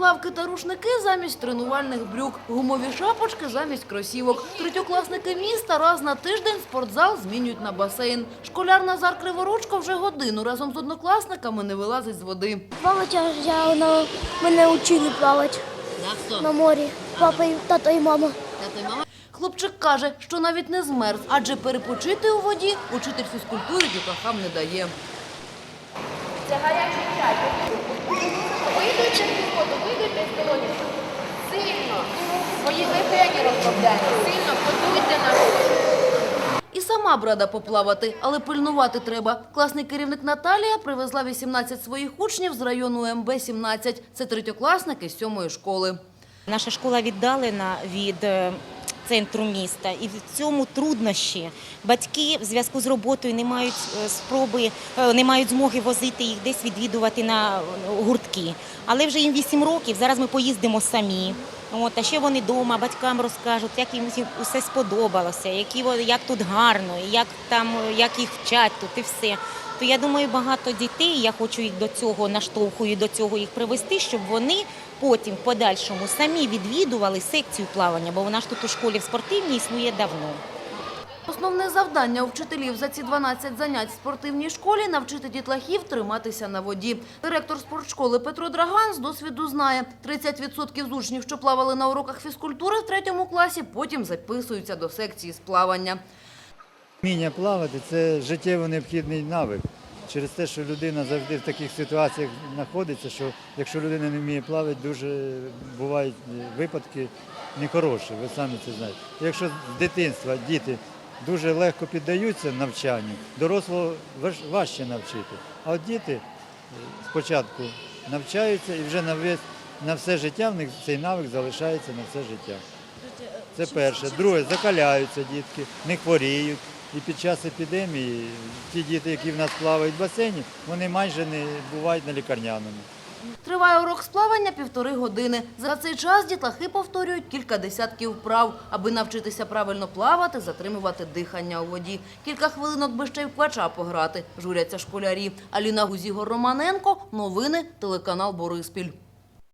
Плавки та рушники замість тренувальних брюк, гумові шапочки замість кросівок. Третьокласники міста раз на тиждень спортзал змінюють на басейн. Школяр Назар Криворучко вже годину разом з однокласниками не вилазить з води. Плавати я, на мене учили плавати на морі. Папа, і тато і мама. Хлопчик каже, що навіть не змерз, адже перепочити у воді учитель фізкультури дітлахам не дає. Вийдете 10 кілометрів. Сильно свої легені розробляйте, сильно подуйте на і сама б рада поплавати, але пильнувати треба. Класний керівник Наталія привезла 18 своїх учнів з району МБ-17. Це третьокласники сьомої школи. Наша школа віддалена від е, центру міста, і в цьому труднощі. Батьки в зв'язку з роботою не мають е, спроби, е, не мають змоги возити їх десь відвідувати на е, гуртки. Але вже їм 8 років. Зараз ми поїздимо самі. От, а ще вони вдома батькам розкажуть, як їм усе сподобалося, які як тут гарно, як там як їх вчать тут і все. То я думаю, багато дітей. Я хочу їх до цього наштовхую до цього їх привести, щоб вони потім в подальшому самі відвідували секцію плавання, бо вона ж тут у школі в спортивній існує давно. Основне завдання у вчителів за ці 12 занять в спортивній школі – навчити дітлахів триматися на воді. Директор спортшколи Петро Драган з досвіду знає, 30% з учнів, що плавали на уроках фізкультури в третьому класі, потім записуються до секції з плавання. Вміння плавати це життєво необхідний навик. Через те, що людина завжди в таких ситуаціях знаходиться, що якщо людина не вміє плавати, дуже бувають випадки нехороші, ви самі це знаєте. Якщо з дитинства діти дуже легко піддаються навчанню, дорослого важче навчити. А от діти е, спочатку навчаються і вже на, весь, на все життя в них цей навик залишається на все життя. Це перше. Друге, закаляються дітки, не хворіють. І під час епідемії ті діти, які в нас плавають в басейні, вони майже не бувають на лікарняному. Триває урок з плавання півтори години. За цей час дітлахи повторюють кілька десятків вправ, аби навчитися правильно плавати, затримувати дихання у воді. Кілька хвилинок би ще й в квача пограти, журяться школярі. Аліна Гузігор Романенко, новини, телеканал Бориспіль.